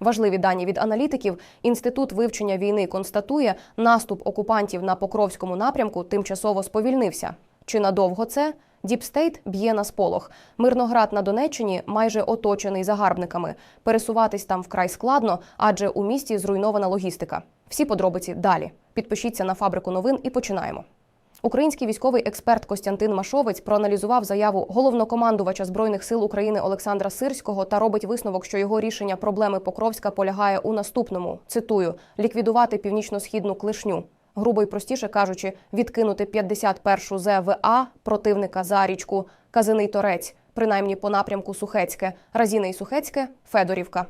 Важливі дані від аналітиків. Інститут вивчення війни констатує, наступ окупантів на Покровському напрямку тимчасово сповільнився. Чи надовго це? Діпстейт б'є на сполох. Мирноград на Донеччині майже оточений загарбниками. Пересуватись там вкрай складно, адже у місті зруйнована логістика. Всі подробиці далі. Підпишіться на фабрику новин і починаємо. Український військовий експерт Костянтин Машовець проаналізував заяву головнокомандувача збройних сил України Олександра Сирського та робить висновок, що його рішення проблеми Покровська полягає у наступному: цитую ліквідувати північно-східну клишню. Грубо й простіше кажучи, відкинути 51-шу ЗВА противника за річку Казиний Торець, принаймні по напрямку Сухецьке, Разіне і Сухецьке, Федорівка.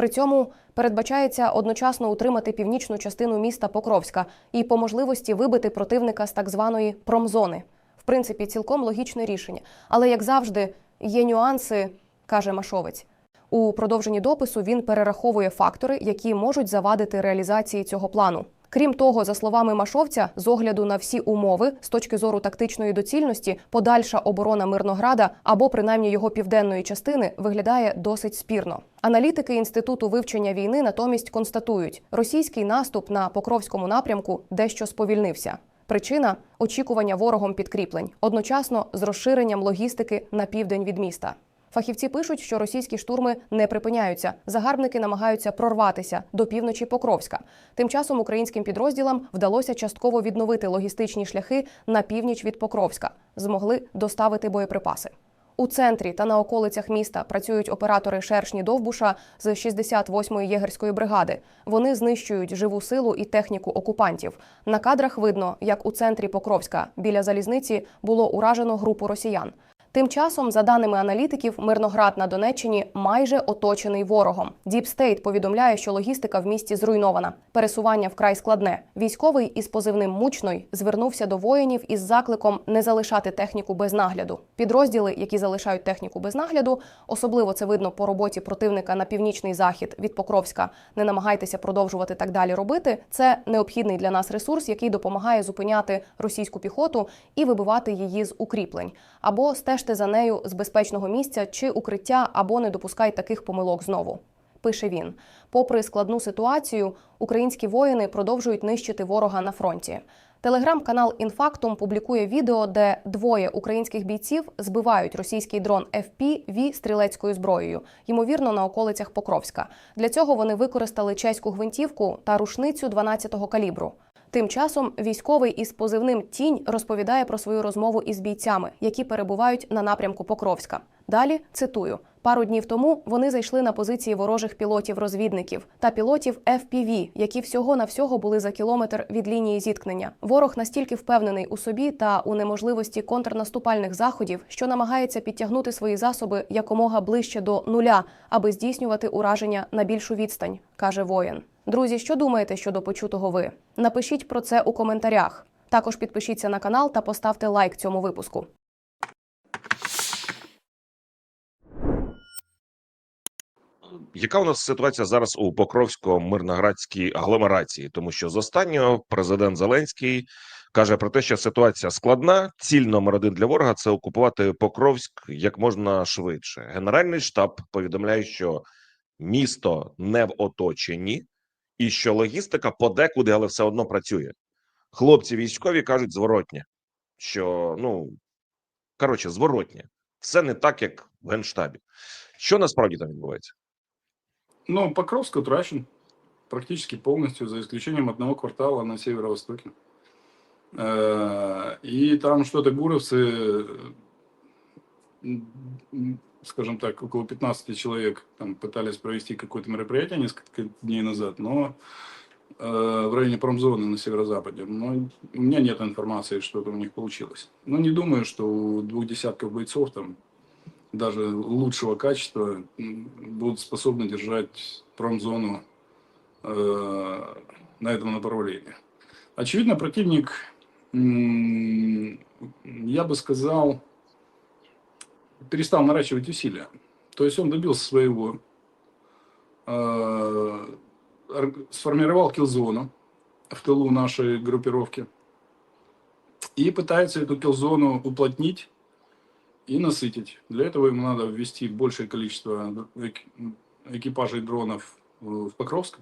При цьому передбачається одночасно утримати північну частину міста Покровська і по можливості вибити противника з так званої промзони. В принципі, цілком логічне рішення. Але як завжди, є нюанси, каже Машовець. У продовженні допису він перераховує фактори, які можуть завадити реалізації цього плану. Крім того, за словами Машовця, з огляду на всі умови з точки зору тактичної доцільності, подальша оборона Мирнограда або принаймні його південної частини виглядає досить спірно. Аналітики інституту вивчення війни натомість констатують, російський наступ на Покровському напрямку дещо сповільнився. Причина очікування ворогом підкріплень, одночасно з розширенням логістики на південь від міста. Фахівці пишуть, що російські штурми не припиняються. Загарбники намагаються прорватися до півночі Покровська. Тим часом українським підрозділам вдалося частково відновити логістичні шляхи на північ від Покровська, змогли доставити боєприпаси. У центрі та на околицях міста працюють оператори шершні Довбуша з 68-ї єгерської бригади. Вони знищують живу силу і техніку окупантів. На кадрах видно, як у центрі Покровська біля залізниці було уражено групу росіян. Тим часом, за даними аналітиків, Мирноград на Донеччині майже оточений ворогом. Діпстейт повідомляє, що логістика в місті зруйнована. Пересування вкрай складне. Військовий із позивним мучной звернувся до воїнів із закликом не залишати техніку без нагляду. Підрозділи, які залишають техніку без нагляду, особливо це видно по роботі противника на північний захід від Покровська. Не намагайтеся продовжувати так далі робити. Це необхідний для нас ресурс, який допомагає зупиняти російську піхоту і вибивати її з укріплень або стежте за нею з безпечного місця чи укриття, або не допускай таких помилок знову. Пише він. Попри складну ситуацію, українські воїни продовжують нищити ворога на фронті. Телеграм-канал Інфактум публікує відео, де двоє українських бійців збивають російський дрон FPV стрілецькою зброєю, ймовірно, на околицях Покровська. Для цього вони використали чеську гвинтівку та рушницю 12-го калібру. Тим часом військовий із позивним Тінь розповідає про свою розмову із бійцями, які перебувають на напрямку Покровська. Далі цитую: пару днів тому вони зайшли на позиції ворожих пілотів-розвідників та пілотів FPV, які всього на всього були за кілометр від лінії зіткнення. Ворог настільки впевнений у собі та у неможливості контрнаступальних заходів, що намагається підтягнути свої засоби якомога ближче до нуля, аби здійснювати ураження на більшу відстань, каже воїн. Друзі, що думаєте щодо почутого ви? Напишіть про це у коментарях. Також підпишіться на канал та поставте лайк цьому випуску. Яка у нас ситуація зараз у Покровсько-Мирноградській агломерації? Тому що з останнього президент Зеленський каже про те, що ситуація складна. Ціль номер один для ворога це окупувати Покровськ як можна швидше. Генеральний штаб повідомляє, що місто не в оточенні, і що логістика подекуди, але все одно працює. Хлопці військові кажуть зворотнє, що ну коротше, зворотнє, все не так, як в генштабі. Що насправді там відбувається? Ну, Покровск утрачен практически полностью, за исключением одного квартала на северо-востоке. Э, И там что-то гуровцы, скажем так, около 15 человек там пытались провести какое-то мероприятие несколько дней назад, но э, в районе промзоны на северо-западе. Но у меня нет информации, что это у них получилось. Но не думаю, что у двух десятков бойцов там даже лучшего качества будут способны держать промзону э, на этом направлении. Очевидно, противник, я бы сказал, перестал наращивать усилия. То есть он добился своего, э, ор- сформировал килзону в тылу нашей группировки и пытается эту килзону уплотнить и насытить. Для этого ему надо ввести большее количество эк- экипажей дронов в Покровск,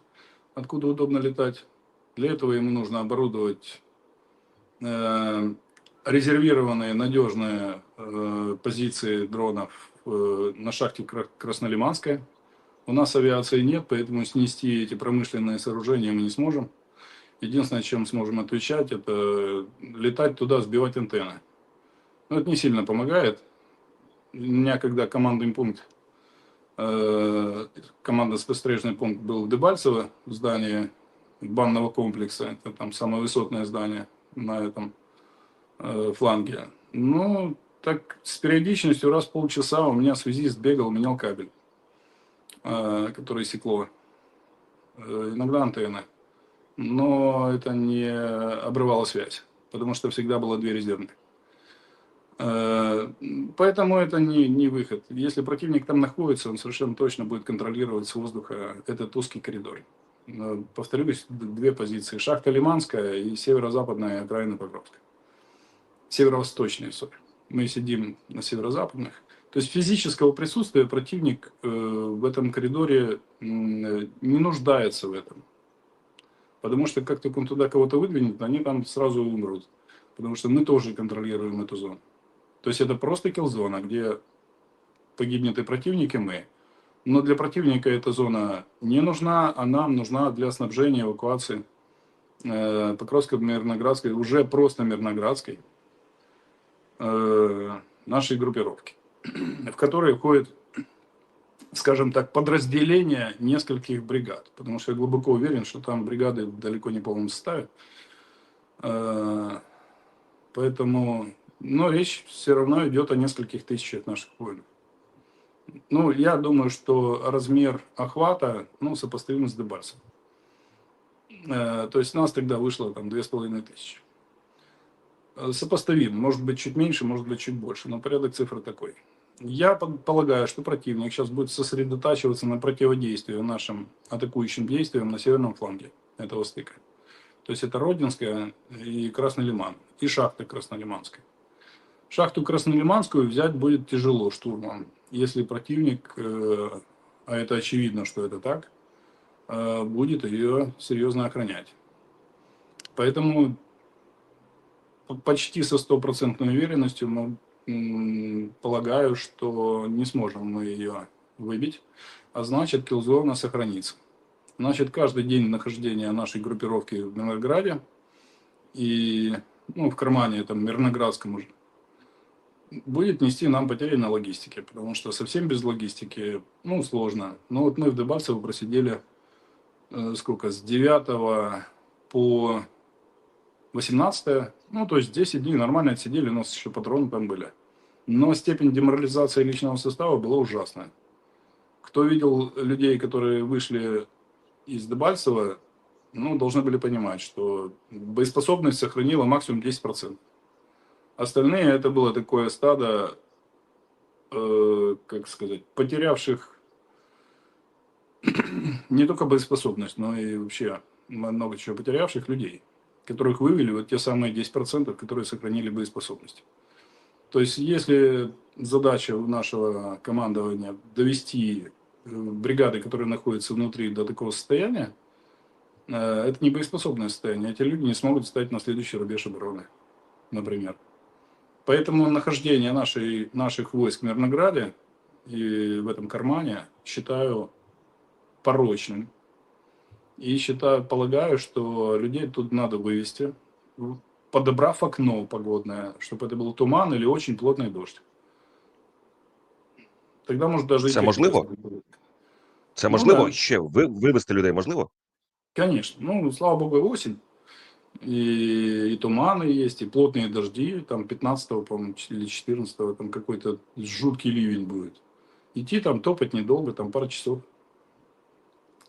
откуда удобно летать. Для этого ему нужно оборудовать э, резервированные надежные э, позиции дронов э, на шахте Кра- Краснолиманская. У нас авиации нет, поэтому снести эти промышленные сооружения мы не сможем. Единственное, чем сможем отвечать, это летать туда, сбивать антенны. Но это не сильно помогает. У меня, когда командный пункт, э, команда спостережный пункт был в Дебальцево, в здании банного комплекса, это там самое высотное здание на этом фланге. Ну, так с периодичностью раз в полчаса у меня связист бегал, менял кабель, э, который секло. Э, иногда антенны. Но это не обрывало связь, потому что всегда была две резервных. Э, Поэтому это не, не выход. Если противник там находится, он совершенно точно будет контролировать с воздуха этот узкий коридор. Э, Повторюсь, две позиции. Шахта Лиманская и северо-западная окраина Покровска. Северо-восточная, сори. Мы сидим на северо-западных. То есть физического присутствия противник э, в этом коридоре э, не нуждается в этом. Потому что как только он туда кого-то выдвинет, они там сразу умрут. Потому что мы тоже контролируем эту зону. То есть это просто килл-зона, где погибнет и противник, и мы. Но для противника эта зона не нужна, а нам нужна для снабжения, эвакуации э, Покровской, Мирноградской, уже просто Мирноградской, Э, нашей группировки, в которой входит, скажем так, подразделение нескольких бригад, потому что я глубоко уверен, что там бригады далеко не полном составе. Э, поэтому, но речь все равно идет о нескольких тысячах наших воинов. Ну, я думаю, что размер охвата, ну, сопоставим с Дебальцем. Э, то есть нас тогда вышло там 2500. Сопоставим, может быть чуть меньше, может быть чуть больше, но порядок цифр такой. Я полагаю, что противник сейчас будет сосредотачиваться на противодействии нашим атакующим действиям на северном фланге этого стыка. То есть это Родинская и Красный Лиман, и шахта Краснолиманская. Шахту Краснолиманскую взять будет тяжело штурмом, если противник, э, а это очевидно, что это так, э, будет ее серьезно охранять. Поэтому почти со стопроцентной уверенностью м, полагаю, что не сможем мы ее выбить, а значит килзона сохранится. Значит, каждый день нахождения нашей группировки в Мирнограде и ну, в кармане там Мирноградском уже будет нести нам потери на логистике, потому что совсем без логистики, ну, сложно. Но вот мы в Дебальцево просидели э, сколько, с 9 по 18, ну, то есть 10 дней нормально отсидели, у нас еще патроны там были. Но степень деморализации личного состава была ужасная. Кто видел людей, которые вышли из Дебальцева, ну, должны были понимать, что боеспособность сохранила максимум 10%. Остальные это было такое стадо, э, как сказать, потерявших не только боеспособность, но и вообще много чего потерявших людей, которых вывели вот те самые 10%, которые сохранили боеспособность. То есть, если задача нашего командования довести э, бригады, которые находятся внутри, до такого состояния, э, это не боеспособное состояние. Эти люди не смогут встать на следующий рубеж обороны, например. Поэтому нахождение нашей, наших войск в Мирнограде и в этом кармане считаю порочным. И считаю, полагаю, что людей тут надо вывести, подобрав окно погодное, чтобы это был туман или очень плотный дождь. Тогда может даже... Це эффект можливо? Це Ну, можливо да. ще ви, вивести людей можливо? Конечно. Ну, слава богу, осень. И, и туманы есть, и плотные дожди. Там 15 по-моему, или 14 там какой-то жуткий ливень будет. Идти там топать недолго, там пара часов.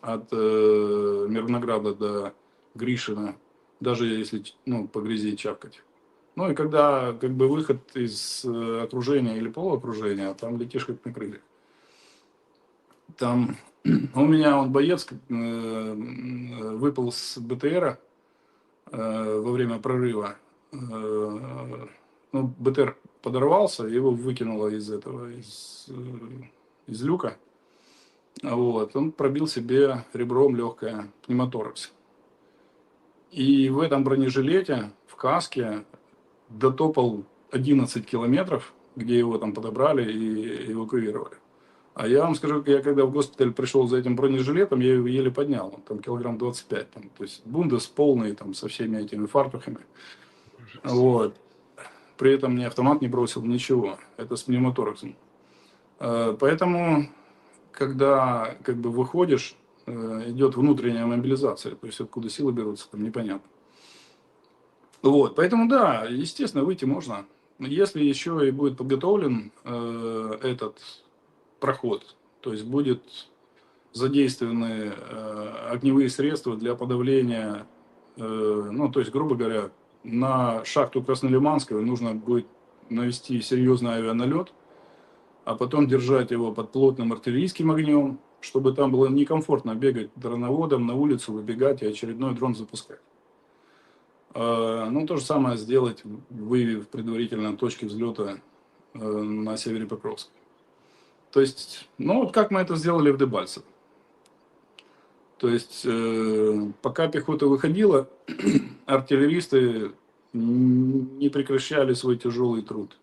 От э, Мирнограда до Гришина. Даже если ну, по грязи чавкать. Ну и когда как бы выход из э, окружения или полуокружения, там летишь как на крыльях. Там у меня он боец э, выпал с БТРа э, во время прорыва. Э, ну, БТР подорвался, его выкинуло из этого, из, э, из люка. Вот, он пробил себе ребром легкое пневмоторакс. И в этом бронежилете, в каске, дотопал 11 километров, где его там подобрали и эвакуировали. А я вам скажу, я когда в госпиталь пришел за этим бронежилетом, я его еле поднял, он там килограмм 25. Там, то есть бундес полный там, со всеми этими фартухами. Вот. При этом мне автомат не бросил, ничего. Это с пневмотораксом. Э, Поэтому, когда как бы выходишь, э, идет внутренняя мобилизация, то есть откуда силы берутся, там непонятно. Вот, поэтому да, естественно, выйти можно. Но Если еще и будет подготовлен э, этот проход, то есть будет задействованы э, огневые средства для подавления, э, ну, то есть, грубо говоря, на шахту Краснолиманского нужно будет навести серьезный авианалет, а потом держать его под плотным артиллерийским огнем, чтобы там было некомфортно бегать дроноводом на улицу, выбегать и очередной дрон запускать. Э, Ну, то же самое сделать, выявив предварительно точки взлета э, на севере Покровска. То есть, ну, вот как мы это сделали в Дебальцево. То есть, э, пока пехота выходила, артиллеристы не прекращали свой тяжелый труд.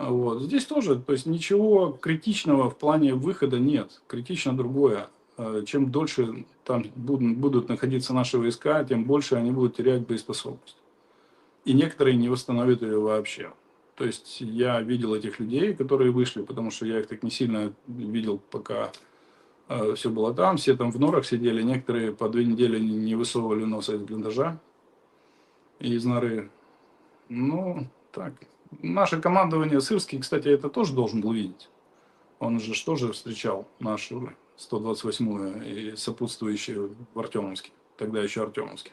А Вот. Здесь тоже, то есть ничего критичного в плане выхода нет. Критично другое. Э, Чем дольше там будут, будут находиться наши войска, тем больше они будут терять боеспособность. И некоторые не восстановят ее вообще. То есть я видел этих людей, которые вышли, потому что я их так не сильно видел, пока все было там. Все там в норах сидели, некоторые по две недели не не высовывали носа из блиндажа и из норы. Ну, так. Наше командование Сырский, кстати, это тоже должен был видеть. Он же ж тоже встречал нашу 128-ю и сопутствующие в Артемовске, тогда еще Артемовске.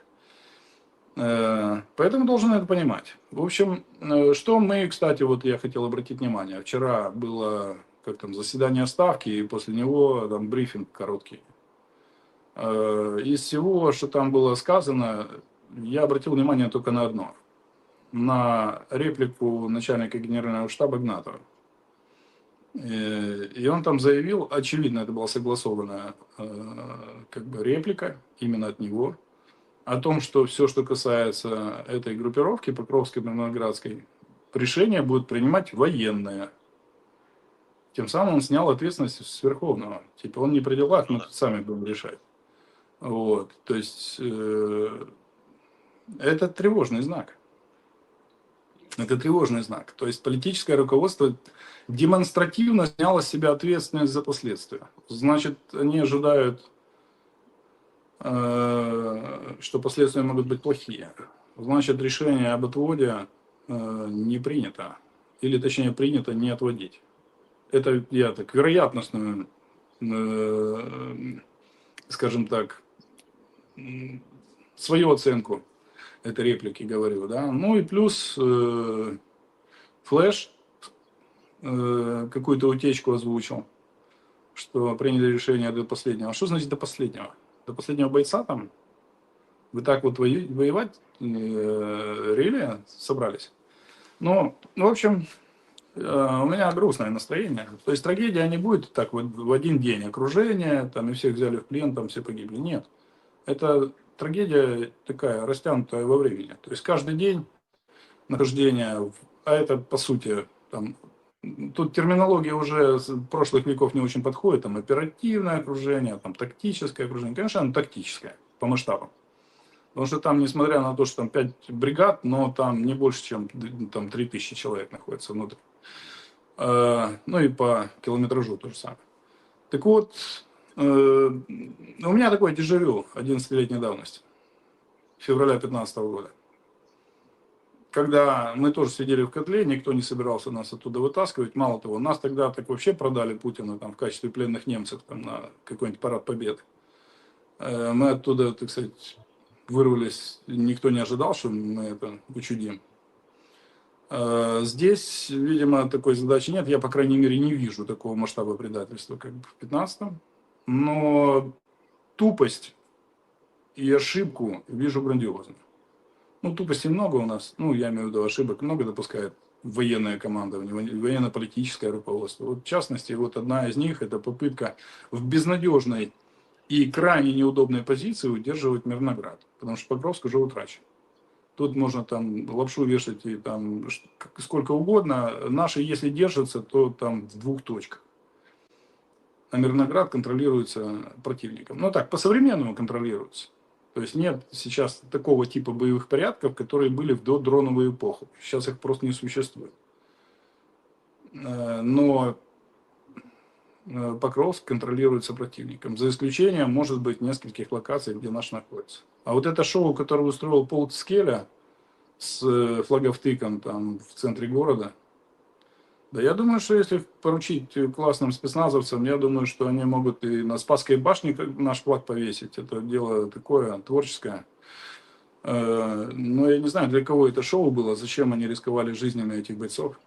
Э, Поэтому должен это понимать. В общем, э, что мы, кстати, вот я хотел обратить внимание. Вчера было как там заседание ставки, и после него там брифинг короткий. Э, Из всего, что там было сказано, я обратил внимание только на одно. На реплику начальника генерального штаба Гнатова. Э, И он там заявил, очевидно, это была согласованная э, как бы реплика именно от него, о том, что все, что касается этой группировки Покровской Мирноградской, решение будет принимать военные. Тем самым он снял ответственность с Верховного. Типа он не при делах, мы тут сами будем решать. Вот. То есть э, это тревожный знак. Это тревожный знак. То есть политическое руководство демонстративно сняло с себя ответственность за последствия. Значит, они ожидают, э, что последствия могут быть плохие. Значит, решение об отводе э, не принято. Или, точнее, принято не отводить. Это я так вероятностную, э, скажем так, свою оценку этой реплики говорю, да. Ну и плюс э, Флэш э, какую-то утечку озвучил, что приняли решение до последнего. А что значит до последнего? До последнего бойца там? Вы так вот воевать э, собрались? Ну, в общем, э, у меня грустное настроение. То есть трагедия не будет так вот в один день окружение, там и всех взяли в плен, там все погибли. Нет. Это трагедия такая, растянутая во времени. То есть каждый день нахождения, а это по сути, там, тут терминология уже прошлых веков не очень подходит, там оперативное окружение, там тактическое окружение. Конечно, оно тактическое по масштабам. Потому что там, несмотря на то, что там 5 бригад, но там не больше, чем там 3000 человек находится внутри. Э, Ну и по километражу то же самое. Так вот, у меня такое дежавю 11-летней давности, февраля 2015 года. Когда мы тоже сидели в котле, никто не собирался нас оттуда вытаскивать. Мало того, нас тогда так вообще продали Путина там, в качестве пленных немцев там, на какой-нибудь парад победы. Э, Мы оттуда, так сказать, вырвались. Никто не ожидал, что мы это учудим. Э, Здесь, видимо, такой задачи нет. Я, по крайней мере, не вижу такого масштаба предательства, как в 15-м. Но тупость и ошибку вижу грандиозно. Ну, тупости много у нас. Ну, я имею в виду ошибок много допускает военное командование, воен- военно-политическое руководство. Вот в частности, вот одна из них – это попытка в безнадежной и крайне неудобной позиции удерживать Мирноград, потому что Покровск уже утрачен. Тут можно там лапшу вешать и там сколько угодно. Наши, если держатся, то там в двух точках. А Мирноград контролируется противником. Ну так, по-современному контролируется. То есть нет сейчас такого типа боевых порядков, которые были в додроновую эпоху. Сейчас их просто не существует. Э, Но э, Покровск контролируется противником. За исключением, может быть, нескольких локаций, где наш находится. А вот это шоу, которое устроил Пол Скеля с э, флаговтыком там в центре города, да я думаю, что если поручить классным спецназовцам, я думаю, что они могут и на Спасской башне наш флаг повесить. Это дело такое творческое. Э, Но я не знаю, для кого это шоу было, зачем они рисковали жизнями этих бойцов.